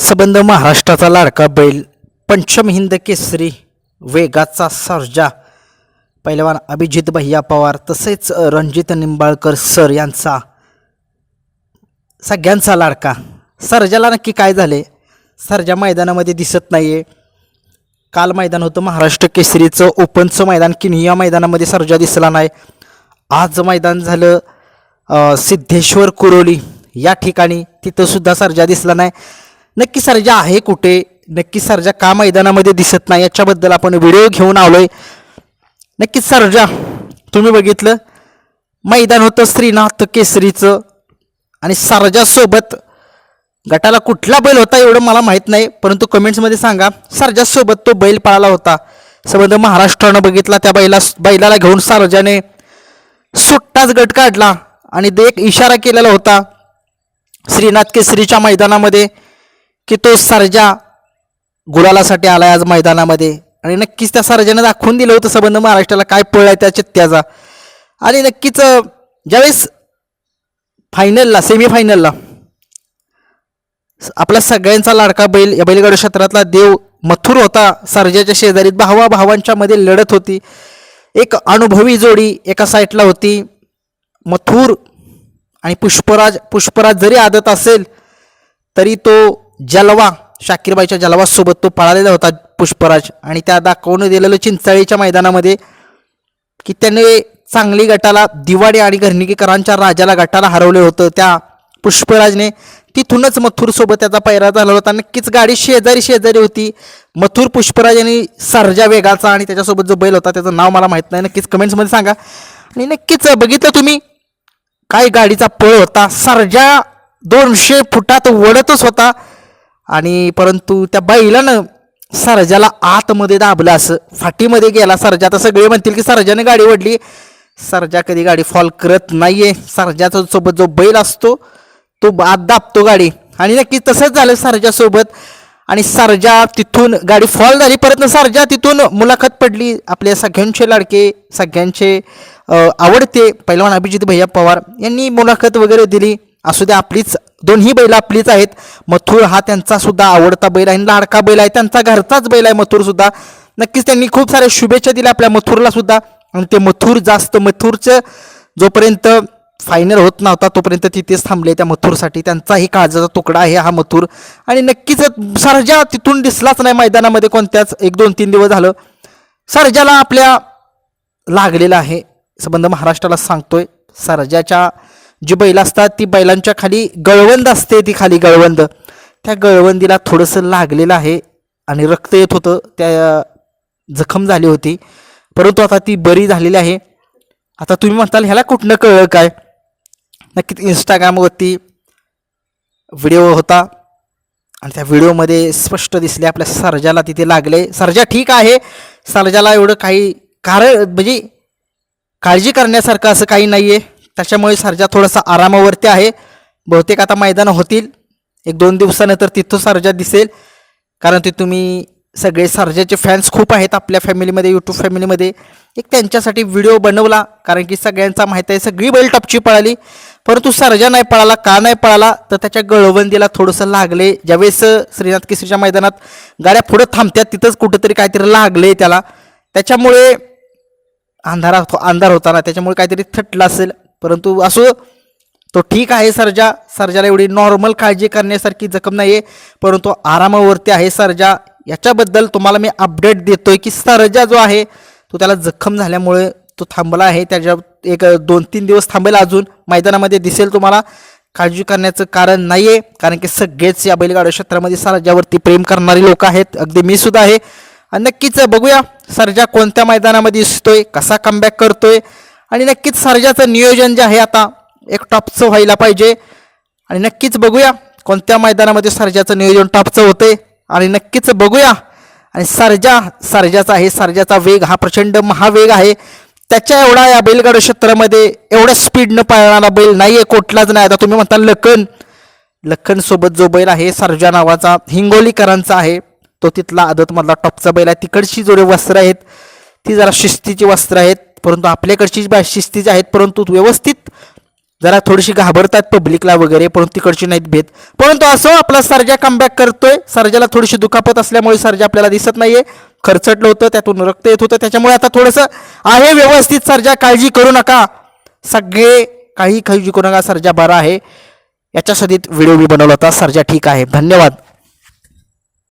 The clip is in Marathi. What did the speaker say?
सबंध महाराष्ट्राचा लाडका बैल पंचम हिंद केसरी वेगाचा सर्जा पहिलवान अभिजित भैया पवार तसेच रणजित निंबाळकर सर यांचा सगळ्यांचा लाडका. सर्जाला नक्की काय झाले? सर्जा मैदानामध्ये दिसत नाही आहे काल मैदान होतं महाराष्ट्र केसरीचं ओपनचं मैदान की या मैदानामध्ये सर्जा दिसला नाही. आज मैदान झालं सिद्धेश्वर कुरोली या ठिकाणी तिथंसुद्धा सर्जा दिसला नाही. नक्की सर्जा आहे कुठे? नक्की सर्जा का मैदानामध्ये दिसत नाही? याच्याबद्दल आपण व्हिडिओ घेऊन आलोय. नक्कीच सर्जा तुम्ही बघितलं? मैदान होतं श्रीनाथ केसरीचं आणि सर्जासोबत गटाला कुठला बैल होता एवढं मला माहीत नाही परंतु कमेंट्समध्ये सांगा सर्जासोबत तो बैल पळाला होता. संबंध महाराष्ट्रानं बघितला त्या बैला बैलाला घेऊन सर्जाने सुट्टाच गट काढला आणि ते एक इशारा केलेला होता श्रीनाथ केसरीच्या मैदानामध्ये की तो सर्जा गुलालासाठी आलाय आज मैदानामध्ये. आणि नक्कीच त्या सर्जाने दाखवून दिलं होतं संबंध महाराष्ट्राला काय पळलाय त्या चित्त्याचा. आणि नक्कीच ज्यावेळेस फायनलला सेमीफायनलला आपला सगळ्यांचा लाडका बैल या बैलगाडी क्षेत्रातला देव मथुर होता. सर्जाच्या शेजारीत भावा भावांच्या मध्ये लढत होती. एक अनुभवी जोडी एका साईडला होती. मथुर आणि पुष्पराज पुष्पराज जरी आदत असेल तरी तो जलवा शाकीरबाईच्या जलवासोबत तो पळालेला होता पुष्पराज. आणि त्या दाखवून दिलेलं चिंचाळीच्या मैदानामध्ये की त्याने चांगली गटाला दिवाडी आणि घरणिकेकरांच्या राजाला गटाला हरवलं होतं. त्या पुष्पराजने तिथूनच मथुरसोबत त्याचा पैरा झाला होता. नक्कीच गाडी शेजारी शेजारी होती. मथुर पुष्पराज आणि सरजा वेगाचा आणि त्याच्यासोबत जो बैल होता त्याचं नाव मला माहीत नाही. नक्कीच कमेंट्समध्ये सांगा. आणि नक्कीच बघितलं तुम्ही? काय गाडीचा पळ होता. सरजा दोनशे फुटात वडतच होता. आणि परंतु त्या बैलानं सर्जाला आतमध्ये दाबलं असं. फाटीमध्ये गेला सरजा. आता सगळे म्हणतील की सरजाने गाडी ओढली. सर्जा कधी गाडी फॉल करत नाहीये. सरजाचा सोबत जो बैल असतो तो आत दाबतो गाडी. आणि नक्कीच तसंच झालं सरजासोबत आणि सर्जा तिथून गाडी फॉल झाली. परत सरजा तिथून मुलाखत पडली. आपल्या सगळ्यांचे लाडके सगळ्यांचे आवडते. पहिलवान अभिजित भैया पवार यांनी मुलाखत वगैरे दिली. असू द्या आपलीच दोन्ही बैल आपलीच आहेत. मथुर हा त्यांचा सुद्धा आवडता बैल आहे. आणि लाडका बैल आहे. त्यांचा घरचाच बैल आहे मथुर सुद्धा. नक्कीच त्यांनी खूप साऱ्या शुभेच्छा दिल्या आपल्या मथुरला सुद्धा. आणि ते मथुर जास्त मथुरचं जोपर्यंत फायनल होत नव्हता तोपर्यंत तिथेच थांबले त्या मथुरसाठी. त्यांचाही काळजाचा तुकडा आहे हा मथुर. आणि नक्कीच सर्जा तिथून दिसलाच नाही मैदानामध्ये कोणत्याच. एक दोन तीन दिवस झालं. सर्जाला आपल्या लागलेला आहे. संबंध महाराष्ट्राला सांगतोय. सर्जाच्या जी बैल असतात ती बैलांच्या खाली गळवंद असते ती खाली गळवंद. त्या गळवंदीला थोडंसं लागलेलं आहे आणि रक्त येत होतं त्या जखम झाली होती. परंतु आता ती बरी झालेली आहे. आता तुम्ही म्हणताल ह्याला कुठनं कळलं काय? नक्कीच इंस्टाग्रामवरती व्हिडिओ होता. आणि त्या व्हिडिओमध्ये स्पष्ट दिसले आपल्या सर्जाला तिथे लागले. सर्जा ठीक आहे. सर्जाला एवढं काही कारण म्हणजे काळजी करण्यासारखं असं काही नाही आहे त्याच्यामुळे सर्जा थोडासा आरामावरती आहे. बहुतेक आता मैदानं होतील. एक दोन दिवसानंतर तिथं सर्जा दिसेल. कारण ते तुम्ही सगळे सर्जाचे फॅन्स खूप आहेत आपल्या फॅमिलीमध्ये यूट्यूब फॅमिलीमध्ये एक त्यांच्यासाठी व्हिडिओ बनवला. कारण की सगळ्यांचा माहीत आहे सगळी बैल टपची पळाली. परंतु सर्जा नाही पळाला का नाही पळाला तर त्याच्या गळवंदीला थोडंसं लागले. ज्यावेळेस श्रीनाथ केसरीच्या मैदानात गाड्या पुढं थांबत्यात तिथंच कुठंतरी काहीतरी लागले त्याला. त्याच्यामुळे अंधारा अंधार होता ना त्याच्यामुळे काहीतरी थटलं असेल. परंतु असो तो ठीक आहे सर्जा. सर्जाला एवढी नॉर्मल काळजी करण्यासारखी जखम नाही आहे परंतु आरामावरती आहे सर्जा. याच्याबद्दल तुम्हाला मी अपडेट देतोय की सर्जा जो आहे तो त्याला जखम झाल्यामुळे तो थांबला आहे. त्याच्या एक दोन तीन दिवस थांबेल अजून. मैदानामध्ये दिसेल तुम्हाला. काळजी करण्याचं कारण नाही आहे कारण की सगळेच या बैलगाड्या क्षेत्रामध्ये सर्जावरती प्रेम करणारे लोक आहेत. अगदी मी सुद्धा आहे. आणि नक्कीच बघूया सर्जा कोणत्या मैदानामध्ये दिसतोय कसा कमबॅक करतोय. आणि नक्कीच सर्जाचं नियोजन जे आहे आता एक टॉपचं व्हायला पाहिजे. आणि नक्कीच बघूया कोणत्या मैदानामध्ये सर्जाचं नियोजन टॉपचं होते. आणि नक्कीच बघूया. आणि सर्जा सर्जाचा आहे सर्जाचा वेग हा प्रचंड महावेग आहे. त्याच्या एवढा या बैलगाडू क्षेत्रामध्ये एवढ्या स्पीडनं पळणारा बैल नाही आहे कुठलाच नाही. आता तुम्ही म्हणता लखन. लखनसोबत जो बैल आहे सर्जा नावाचा हिंगोलीकरांचा आहे. तो तिथला आदतमधला टॉपचा बैल आहे. तिकडची जोडे वस्त्र आहेत. ती जरा शिस्तीची वस्त्र आहेत. परंतु आपल्याकडची बा शिस्तीची आहेत परंतु व्यवस्थित जरा थोडीशी घाबरतात पब्लिकला वगैरे परंतु तिकडची नाहीत भेद. परंतु असं आपला सर्जा कमबॅक करतोय. सर्जाला थोडीशी दुखापत असल्यामुळे सर्जा आपल्याला दिसत नाहीये. खर्चटलं होतं त्यातून रक्त येत होतं. त्याच्यामुळे आता थोडंसं आहे व्यवस्थित सर्जा काळजी करू नका. सगळे काही काळजी करू नका सर्जा बरा आहे. याच्या व्हिडिओ मी बनवला होता. सर्जा ठीक आहे. धन्यवाद.